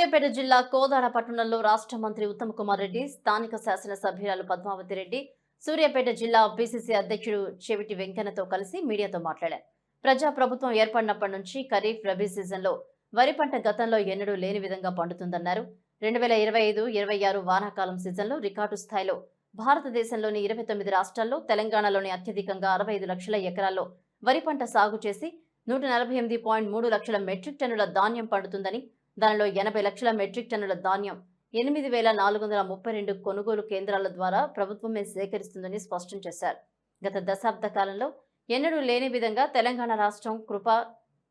సూర్యాపేట జిల్లా కోదాడ పట్టణంలో రాష్ట్ర మంత్రి ఉత్తమ్ కుమార్ రెడ్డి స్థానిక శాసనసభ్యురాలు పద్మావతి రెడ్డి సూర్యాపేట జిల్లా బీసీసీ అధ్యక్షుడు చెవిటి వెంకన్నతో కలిసి మీడియాతో మాట్లాడారు. ప్రజా ప్రభుత్వం ఏర్పడినప్పటి నుంచి ఖరీఫ్ రబీ సీజన్లో వరి పంట గతంలో ఎన్నడూ లేని విధంగా పండుతుందన్నారు. రెండు వేల ఇరవై ఐదు ఇరవై ఆరు వానాకాలం సీజన్లో రికార్డు స్థాయిలో భారతదేశంలోని ఇరవై తొమ్మిది రాష్ట్రాల్లో తెలంగాణలోని అత్యధికంగా అరవై ఐదు లక్షల ఎకరాల్లో వరి పంట సాగు చేసి నూట నలభై ఎనిమిది పాయింట్ మూడు లక్షల మెట్రిక్ టన్నుల ధాన్యం పండుతుందని దానిలో ఎనభై లక్షల మెట్రిక్ టన్నుల ధాన్యం ఎనిమిది వేల నాలుగు వందల ముప్పై రెండు కొనుగోలు కేంద్రాల ద్వారా ప్రభుత్వమే సేకరిస్తుందని స్పష్టం చేశారు. గత దశాబ్ద కాలంలో ఎన్నడూ లేని విధంగా తెలంగాణ రాష్ట్రం కృప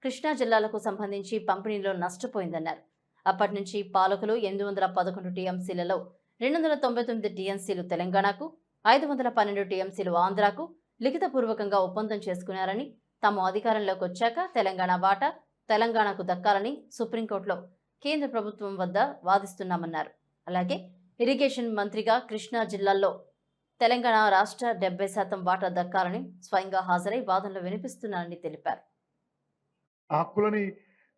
కృష్ణా జిల్లాలకు సంబంధించి పంపిణీలో నష్టపోయిందన్నారు. అప్పటి నుంచి పాలకులు ఎనిమిది వందల పదకొండు టీఎంసీలలో రెండు వందల తొంభై తొమ్మిది టీఎంసీలు తెలంగాణకు ఐదు వందల పన్నెండు టీఎంసీలు ఆంధ్రాకు లిఖితపూర్వకంగా ఒప్పందం చేసుకున్నారని తాము అధికారంలోకి వచ్చాక తెలంగాణ వాటా తెలంగాణకు దక్కాలని సుప్రీంకోర్టులో కేంద్ర ప్రభుత్వం వద్ద వాదిస్తున్నామన్నారు. అలాగే ఇరిగేషన్ మంత్రిగా కృష్ణా జిల్లాలో తెలంగాణ రాష్ట్ర డెబ్బై శాతం వాటా దక్కాలని స్వయంగా హాజరై వాదనలు వినిపిస్తున్నారని తెలిపారు. హక్కులని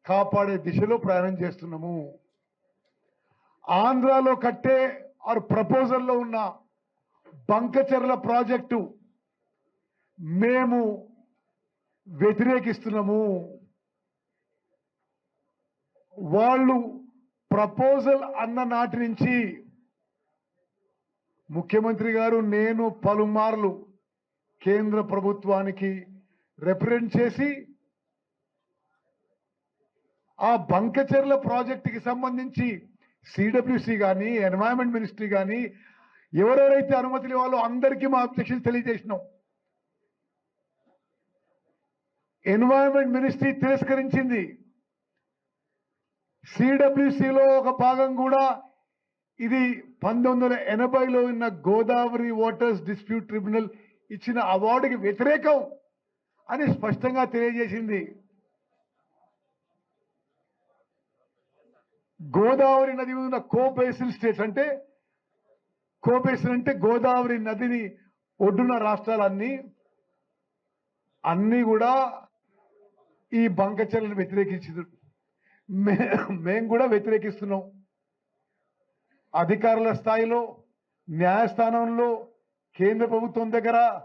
కాపాడే దిశలో ప్రయాణం చేస్తున్నాము. ఆంధ్రాలో కట్టే ఆరు ప్రపోజల్లో ఉన్న బంకచెర్ల ప్రాజెక్టు మేము వ్యతిరేకిస్తున్నాము. వాళ్ళు ప్రపోజల్ అన్న నాటి నుంచి ముఖ్యమంత్రి గారు నేను పలుమార్లు కేంద్ర ప్రభుత్వానికి రిప్రజెంట్ చేసి ఆ బంకచెర్ల ప్రాజెక్టుకి సంబంధించి సిడబ్ల్యూసి కానీ ఎన్వైరన్మెంట్ మినిస్ట్రీ కానీ ఎవరెవరైతే అనుమతులు ఇవ్వాలో అందరికీ మా అబ్జెక్షన్ తెలియజేసినాం. ఎన్వైరన్మెంట్ మినిస్ట్రీ తిరస్కరించింది. సిడబ్ల్యూసిలో ఒక భాగం కూడా ఇది పంతొమ్మిది వందల ఎనభైలో ఉన్న గోదావరి వాటర్స్ డిస్ప్యూట్ ట్రిబ్యునల్ ఇచ్చిన అవార్డుకి వ్యతిరేకం అని స్పష్టంగా తెలియజేసింది. గోదావరి నది ఉన్న కోబేసిన్ స్టేట్స్ అంటే కోబేసిన్ అంటే గోదావరి నదిని ఒడ్డున రాష్ట్రాలన్నీ అన్నీ కూడా ఈ బంకచర్లను వ్యతిరేకించారు మేము కూడా వ్యతిరేకిస్తున్నాం. అధికారుల స్థాయిలో న్యాయస్థానంలో కేంద్ర ప్రభుత్వం దగ్గర